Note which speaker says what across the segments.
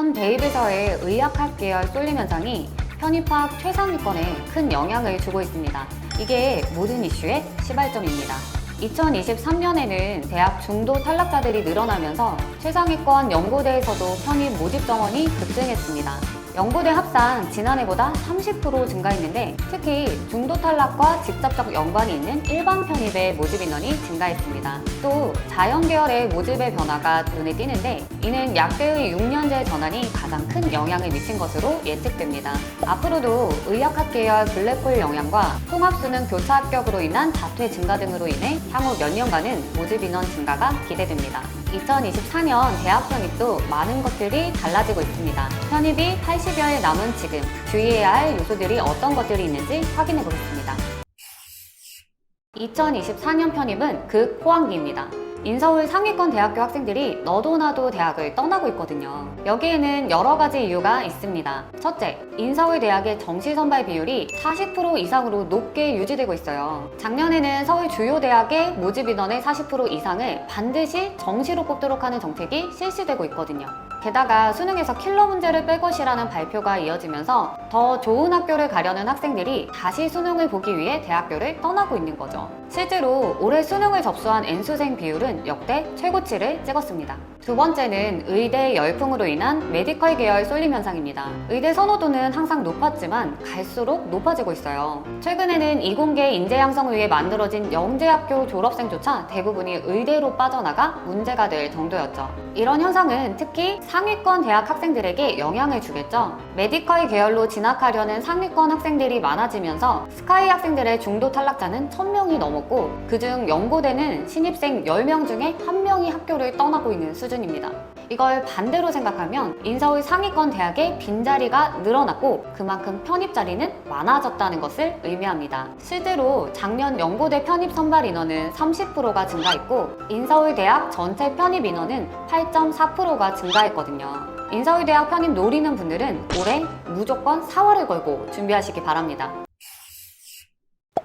Speaker 1: 현 대입에서의 의학학 계열 쏠림 현상이 편입학 최상위권에 큰 영향을 주고 있습니다. 이게 모든 이슈의 시발점입니다. 2023년에는 대학 중도 탈락자들이 늘어나면서 최상위권 연고대에서도 편입 모집 정원이 급증했습니다. 연고대 합산 지난해보다 30% 증가했는데 특히 중도 탈락과 직접적 연관이 있는 일반 편입의 모집 인원이 증가했습니다. 또 자연 계열의 모집의 변화가 눈에 띄는데 이는 약대의 6년제 전환이 가장 큰 영향을 미친 것으로 예측됩니다. 앞으로도 의학학 계열 블랙홀 영향과 통합수능 교차 합격으로 인한 자퇴 증가 등으로 인해 향후 몇 년간은 모집 인원 증가가 기대됩니다. 2024년 대학 편입도 많은 것들이 달라지고 있습니다. 편입이 80여일 남은 지금 주의해야 할 요소들이 어떤 것들이 있는지 확인해 보겠습니다. 2024년 편입은 극 호황기입니다. 인서울 상위권 대학교 학생들이 너도 나도 대학을 떠나고 있거든요. 여기에는 여러 가지 이유가 있습니다. 첫째, 인서울 대학의 정시 선발 비율이 40% 이상으로 높게 유지되고 있어요. 작년에는 서울 주요 대학의 모집 인원의 40% 이상을 반드시 정시로 뽑도록 하는 정책이 실시되고 있거든요. 게다가 수능에서 킬러 문제를 뺄 것이라는 발표가 이어지면서 더 좋은 학교를 가려는 학생들이 다시 수능을 보기 위해 대학교를 떠나고 있는 거죠. 실제로 올해 수능을 접수한 N수생 비율은 역대 최고치를 찍었습니다. 두 번째는 의대 열풍으로 인한 메디컬 계열 쏠림 현상입니다. 의대 선호도는 항상 높았지만 갈수록 높아지고 있어요. 최근에는 이공계 인재 양성을 위해 만들어진 영재학교 졸업생조차 대부분이 의대로 빠져나가 문제가 될 정도였죠. 이런 현상은 특히 상위권 대학 학생들에게 영향을 주겠죠. 메디컬 계열로 진학하려는 상위권 학생들이 많아지면서 스카이 학생들의 중도 탈락자는 1000명이 넘 었고 그중 연고대는 신입생 10명 중에 1명이 학교를 떠나고 있는 수준입니다. 이걸 반대로 생각하면 인서울 상위권 대학의 빈자리가 늘어났고 그만큼 편입 자리는 많아졌다는 것을 의미합니다. 실제로 작년 연고대 편입 선발 인원은 30%가 증가했고 인서울 대학 전체 편입 인원은 8.4%가 증가했거든요. 인서울대학 편입 노리는 분들은 올해 무조건 4월을 걸고 준비하시기 바랍니다.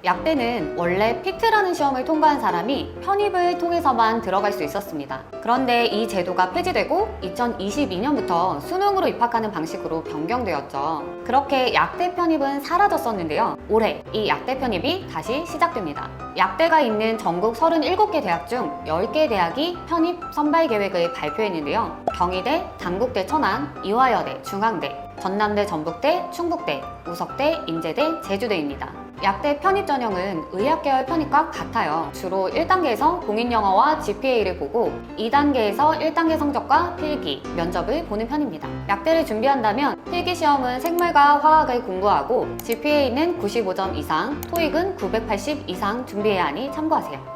Speaker 1: 약대는 원래 피트라는 시험을 통과한 사람이 편입을 통해서만 들어갈 수 있었습니다. 그런데 이 제도가 폐지되고 2022년부터 수능으로 입학하는 방식으로 변경되었죠. 그렇게 약대 편입은 사라졌었는데요. 올해 이 약대 편입이 다시 시작됩니다. 약대가 있는 전국 37개 대학 중 10개 대학이 편입 선발 계획을 발표했는데요. 경희대, 당국대 천안, 이화여대, 중앙대, 전남대, 전북대, 충북대, 우석대, 인제대, 제주대입니다. 약대 편입 전형은 의학계열 편입과 같아요. 주로 1단계에서 공인영어와 GPA를 보고 2단계에서 1단계 성적과 필기, 면접을 보는 편입니다. 약대를 준비한다면 필기 시험은 생물과 화학을 공부하고 GPA는 95점 이상, 토익은 980 이상 준비해야 하니 참고하세요.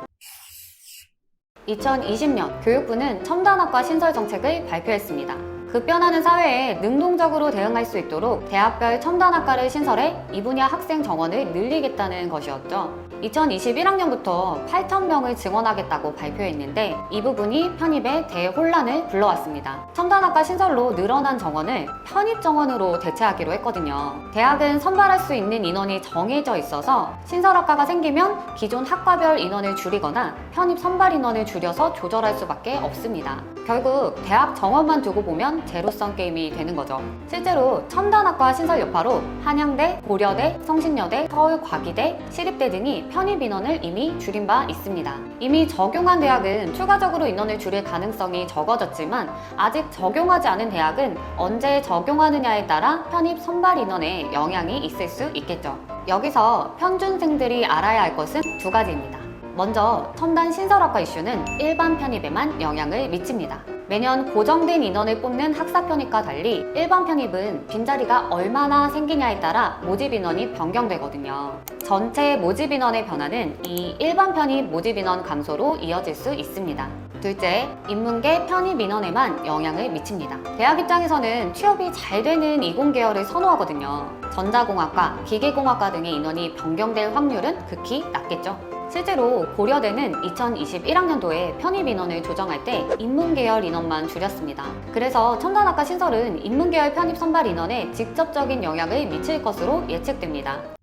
Speaker 1: 2020년 교육부는 첨단학과 신설 정책을 발표했습니다. 급변하는 사회에 능동적으로 대응할 수 있도록 대학별 첨단학과를 신설해 이 분야 학생 정원을 늘리겠다는 것이었죠. 2021학년부터 8,000명을 증원하겠다고 발표했는데 이 부분이 편입에 대혼란을 불러왔습니다. 첨단학과 신설로 늘어난 정원을 편입 정원으로 대체하기로 했거든요. 대학은 선발할 수 있는 인원이 정해져 있어서 신설학과가 생기면 기존 학과별 인원을 줄이거나 편입 선발 인원을 줄여서 조절할 수밖에 없습니다. 결국 대학 정원만 두고 보면 제로성 게임이 되는 거죠. 실제로 첨단학과 신설 여파로 한양대, 고려대, 성신여대, 서울과기대, 시립대 등이 편입 인원을 이미 줄인 바 있습니다. 이미 적용한 대학은 추가적으로 인원을 줄일 가능성이 적어졌지만 아직 적용하지 않은 대학은 언제 적용하느냐에 따라 편입 선발 인원에 영향이 있을 수 있겠죠. 여기서 편준생들이 알아야 할 것은 두 가지입니다. 먼저 첨단 신설학과 이슈는 일반 편입에만 영향을 미칩니다. 매년 고정된 인원을 뽑는 학사 편입과 달리 일반 편입은 빈자리가 얼마나 생기냐에 따라 모집 인원이 변경되거든요. 전체 모집 인원의 변화는 이 일반 편입 모집 인원 감소로 이어질 수 있습니다. 둘째, 인문계 편입 인원에만 영향을 미칩니다. 대학 입장에서는 취업이 잘 되는 이공 계열을 선호하거든요. 전자공학과, 기계공학과 등의 인원이 변경될 확률은 극히 낮겠죠. 실제로 고려대는 2021학년도에 편입 인원을 조정할 때 인문계열 인원만 줄였습니다. 그래서 첨단학과 신설은 인문계열 편입 선발 인원에 직접적인 영향을 미칠 것으로 예측됩니다.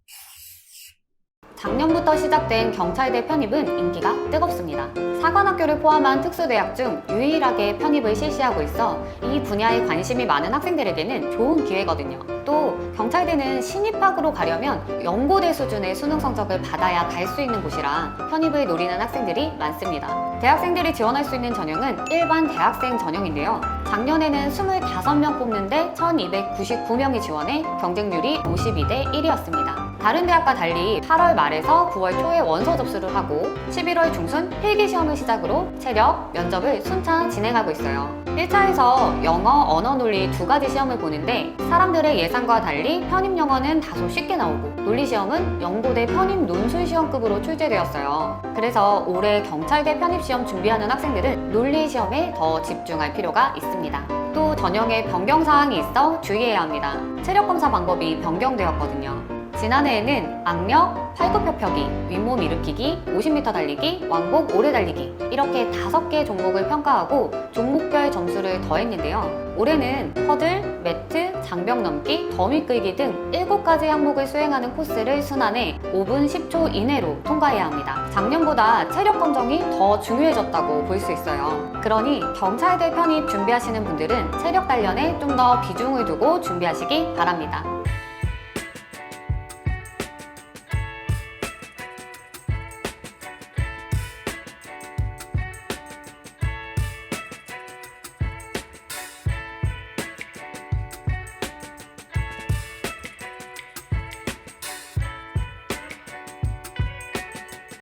Speaker 1: 작년부터 시작된 경찰대 편입은 인기가 뜨겁습니다. 사관학교를 포함한 특수대학 중 유일하게 편입을 실시하고 있어 이 분야에 관심이 많은 학생들에게는 좋은 기회거든요. 또 경찰대는 신입학으로 가려면 연고대 수준의 수능 성적을 받아야 갈 수 있는 곳이라 편입을 노리는 학생들이 많습니다. 대학생들이 지원할 수 있는 전형은 일반 대학생 전형인데요. 작년에는 25명 뽑는데 1299명이 지원해 경쟁률이 52대 1이었습니다. 다른 대학과 달리 8월 말에서 9월 초에 원서 접수를 하고 11월 중순 필기 시험을 시작으로 체력, 면접을 순창 진행하고 있어요. 1차에서 영어, 언어 논리 두 가지 시험을 보는데 사람들의 예상과 달리 편입 영어는 다소 쉽게 나오고 논리 시험은 연고대 편입 논술 시험급으로 출제되었어요. 그래서 올해 경찰대 편입 시험 준비하는 학생들은 논리 시험에 더 집중할 필요가 있습니다. 또 전형에 변경 사항이 있어 주의해야 합니다. 체력 검사 방법이 변경되었거든요. 지난해에는 악력, 팔굽혀펴기, 윗몸 일으키기, 50m 달리기, 왕복 오래 달리기 이렇게 다섯 개 종목을 평가하고 종목별 점수를 더했는데요. 올해는 허들, 매트, 장벽 넘기, 더미 끌기 등 7가지 항목을 수행하는 코스를 순환해 5분 10초 이내로 통과해야 합니다. 작년보다 체력 검정이 더 중요해졌다고 볼 수 있어요. 그러니 경찰대 편입 준비하시는 분들은 체력 단련에 좀 더 비중을 두고 준비하시기 바랍니다.